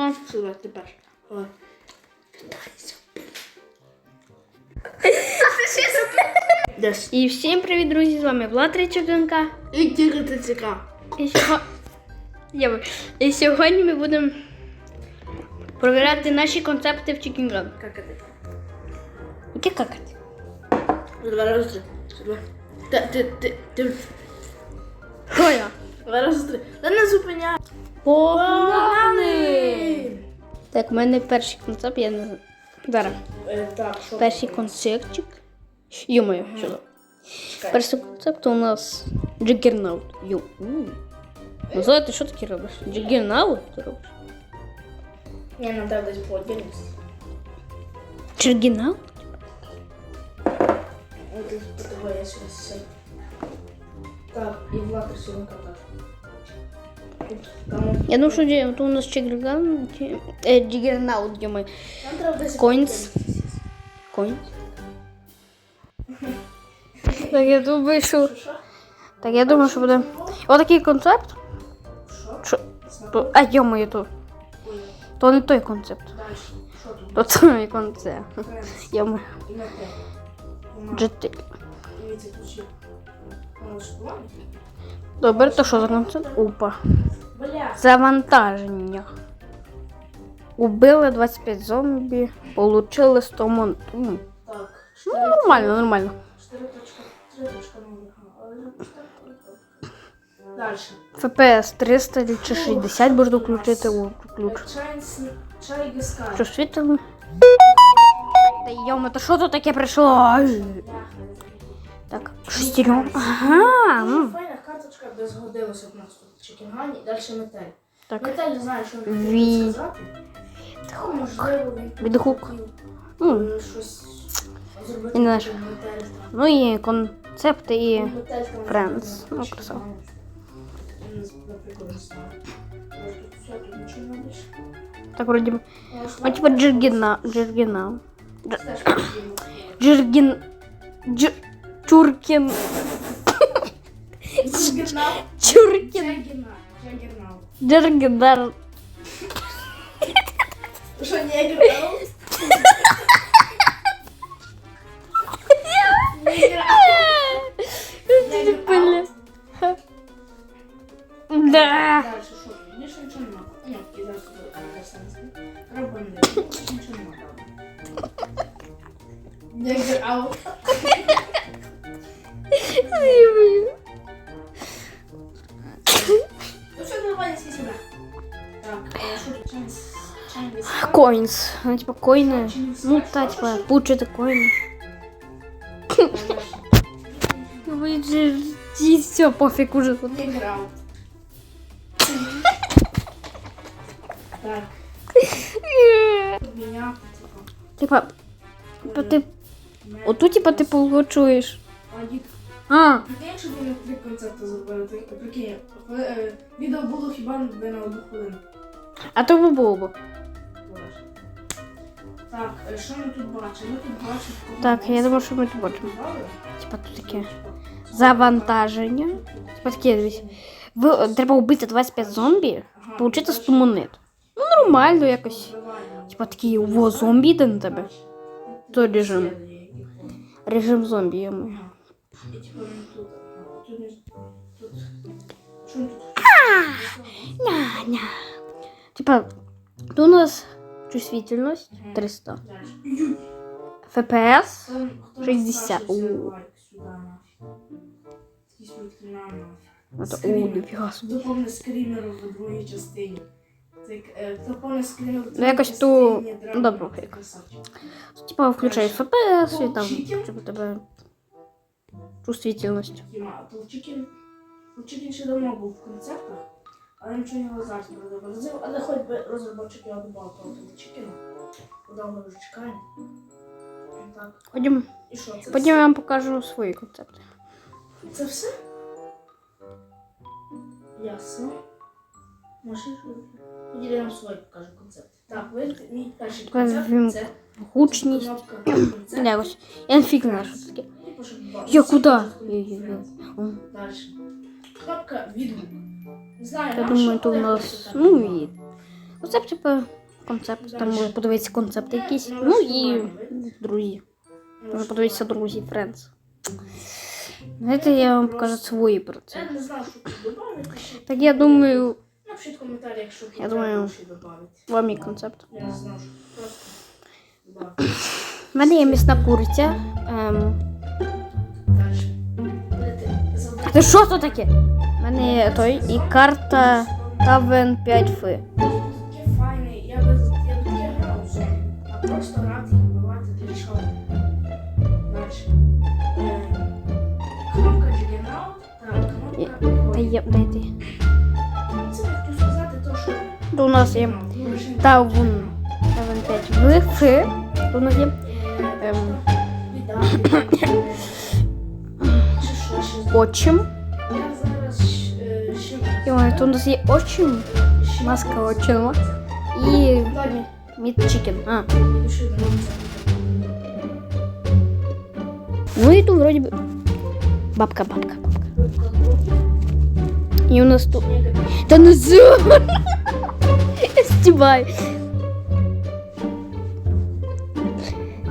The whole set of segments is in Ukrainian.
А, сюди, перший. Десь. І всім привіт, друзі! З вами Влад Речовденка. І тільки ти цікав. І, сього... І сьогодні ми будемо провіряти наші концепти в Chicken Run. Какати. Яке какати? Два рази. Сюди. Ти, ти, ти, ти. Що я? Два рази три. Та не зупиняй. Погнали! Так, у мене перший концепт, я не знаю. Зараз. Е, Так, що? Перший концептчик. Йо-моє, що за? Перший концепт у нас Джиггернаут. Йо. Ну, Зоя, ти що таке робиш? Джиггернаут ти робиш? Ні, нам треба десь по. Джиггернаут? От того я сюди. Так, і Влад сьогодні какати. Я думаю, що де- то у нас е, Джиггернаут, йо-моє. там треба десь Коінс. Коін. Так, я думаю, що... Так, я думаю, що буде... Отакий концепт. Що? А, йо-моє, то... Ой, То не той концепт. Тут? То той концепт. Йо-моє. GT. Добре, то що за концепт? Опа. Бля. Завантаження. Убили 25 зомбі, получили 100 мон. М, Так. Ну, нормально, нормально. 4.3.0. Далі. ФПС 300 чи 60 можна включити у ключ. Світло? Та йома, то що тут таке прийшло? Так, шестером. Ага. М. файна згодилося в нас тут Чекінгані, далі метель. Так. Метель не знає, що він Ві- хотів сказати. Ну, Можливо, він Відгук. хотів М. е, щось зробити. Не знаю. типу Метель там. Ну і концепти і. Метель там. Friends. наприклад, Ну, красава. Він, Наприклад, не знаю. Може, тут все, тут нічого не більше. Так вроді би. Ну, А типа Джиргіна. Джиргіна. Теж потрібно. Джиргін. Дж... Чуркін. Джаггернау. Чуркін. Джаггернау. Джаггернау. Джиргінар. Що, не Джаггернау? Блін. Да. Дальше що? тут? Більше нічого нема. Ні, і зараз буде красавський. Робимо. Більше нічого Чайнис. Коінс. Ну, типа коїни. Ну, та, типа, получити коїни. Ви же і все, пофіг уже. Так, Типа, типа ти. Отут, типа, ти получуєш. А, Прикинь, якщо б вони три концерти зробили, то прикинь, е, відео хіба на одну хвилину. А то би було б. Так, е, що ми тут бачимо? Ми тут бачимо. Так, я думаю, що ми тут бачимо. Типа тут таке завантаження. Типа таке, дивись. Ви, треба вбити 25 зомбі, получити 100 монет. Ну, нормально якось. Типа такі, во, зомбі йде на тебе. То режим. Режим зомбі, я маю. Типу? Ня-ня. Типа, тут у нас чувствительність 300. ФПС. 60. нас старший, У. лайк сюди нафіг. Такі швидкі на нафіг. Это, о, Скрімер. собі. Хто скрімеру в другій частині? Ну, якось ту- Дракона, добре, це Типа, включай ФПС і там, щоб у тебе чувствительність. Толчикін ще давно був в концертах, але нічого його зараз не розробив. Але хоч би розробочик його додав того Толчикіна. Давно вже чекаємо. Так. Ходім, І що, це потім я вам покажу свої концепти. Це все? Ясно. Можеш тоді я вам свій покажу концепт. Так, ви мій перший концепт це Гучність. кнопка концепт. Якось. Я фіг знаю, що таке. Я куди? Далі. Кнопка відгук. Я думаю, то але нас, ну і Оце типу концепт. Там може подивитися концепти якісь. Ну, Ну і друзі. Може подивитися друзі, Friends. Знаєте, я вам покажу свої про це. Я не знаю, що тут додати. Так я думаю, Напишіть коментарі, якщо Я думаю- вам мій концепт. Я не знаю, що просто. У мене є місна куриця. Ем, це що це таке? Мене той і карта Тавен 5 фи. Таке я би я грав в зомбі, а просто грати і вбивати для чого. Далі. Е, Кнопка та кнопка дайте. Це я сказати, то що у нас є Тавен Тавен 5 в фи. То у нас є Ем... ем, ще І ой, то у нас є очим. ще- Маска очима. І Ладно, мід чикен. А. я ще не можу це. Ну і тут вроді би. Бабка, бабка, бабка. І у нас тут. Та не зу! Стібай.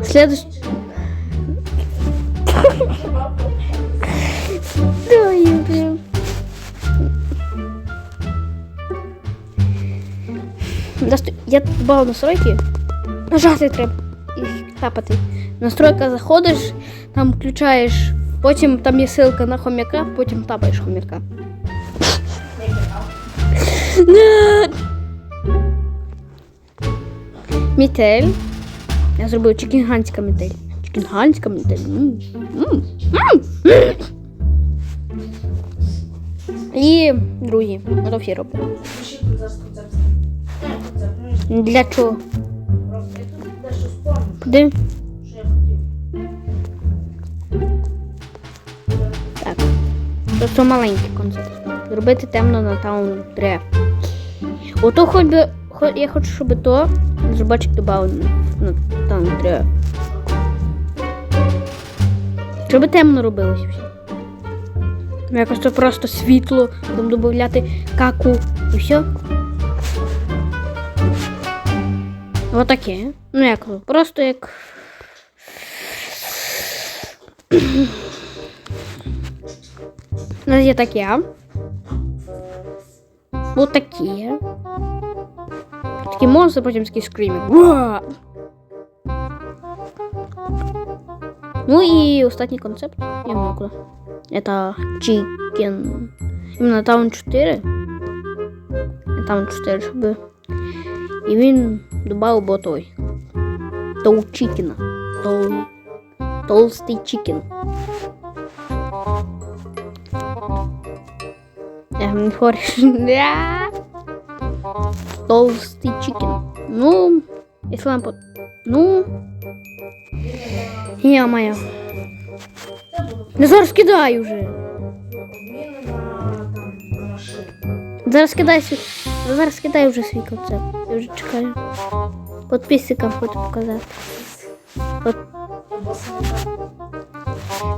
Следующий. Да, я Я добавив настройки. Нажати треба. І тапати. Настройка заходиш, там включаєш, потім там є ссылка на хомяка, потім тапаєш хомяка. Мітель. Я зробив чікінганська мітель. Чікінганська мітель. М. М. М. І другі. Ото всі роблю. Для чого? просто я тут дещо спомню, Куди? що я хотів. Так. Просто маленький концепт. Зробити темно на таун 3. Ото хоч би. Я хочу, щоб то зробочок додав на таун 3. Щоб темно робилося все. Якось то просто світло, там додати каку і все. Отаке. Ну як то? Просто як. У нас є таке. Ось такі. Такі монстри, потім такий скримінг. Уа! Ну і останній концепт. Я не знаю куди. Это Chicken. Іменно Town 4. Town 4, щоб. І він додав бо той. Чікена. Тоу. Толстий чікен. Я не хориш. Толстий. Ну, вам по... Ну. Я моя. Не зараз кидай уже. Зараз кидай свій. Зараз кидай вже свій концепт. Я вже чекаю. Підписчикам хочу показати. От.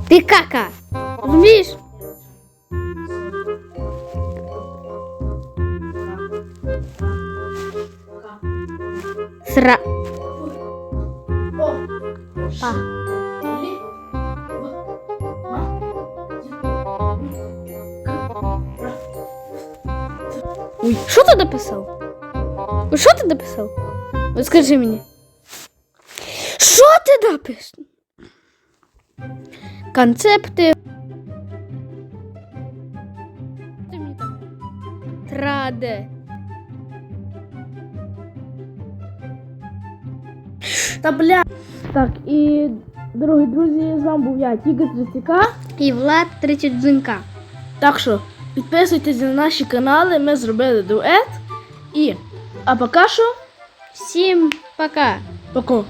Ти кака! Розумієш? Сра. Па. Що ти написав? Ой, Що ти написав? От скажи мені. Що ти написав? Концепти. Траде. Та бля. Так, і дорогі друзі, з вами був я, Тігр 30К. І Влад 31 к Так що підписуйтесь на наші канали, ми зробили дует. І а поки що, Всім пока. пока.